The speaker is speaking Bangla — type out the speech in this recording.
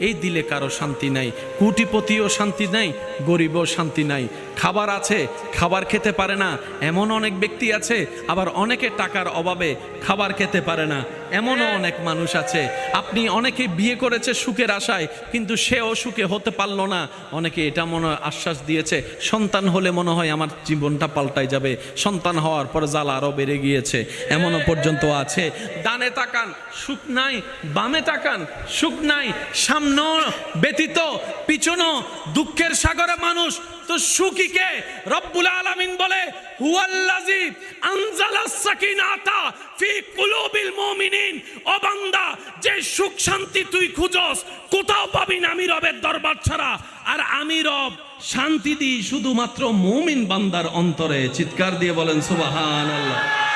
এই দিলে কারও শান্তি নাই। কুটিপতিও শান্তি নাই, গরিবও শান্তি নাই। খাবার আছে, খাবার খেতে পারে না। এমন অনেক ব্যক্তি আছে, আবার অনেকে টাকার অভাবে খাবার খেতে পারে না। এমনও অনেক মানুষ আছে। আপনি অনেকে বিয়ে করেছে সুখের আশায়, কিন্তু সেও সুখে হতে পারল না। অনেকে এটা মনে আশ্বাস দিয়েছে, সন্তান হলে মনে হয় আমার জীবনটা পাল্টাই যাবে। সন্তান হওয়ার পর জ্বালা আরও বেড়ে গিয়েছে। এমনও পর্যন্ত আছে। ডানে তাকান, সুখ নাই, বামে তাকান, সুখ নাই সামনে ব্যতীত, পিছনও দুঃখের সাগরে মানুষ। তো সুখী কে? রব্বুল আলামিন হুয়াল্লাজি আনজালাস সাকিনাতা ফি কুলুবিল মুমিনিন। ও বান্দা, যে সুখ শান্তি তুই খুঁজস, কোথাও পাবি না আমি রবের দরবার ছাড়া। আর আমি রব শান্তি দিই শুধুমাত্র মুমিন বান্দার অন্তরে। চিৎকার দিয়ে বলেন, সুবহানাল্লাহ।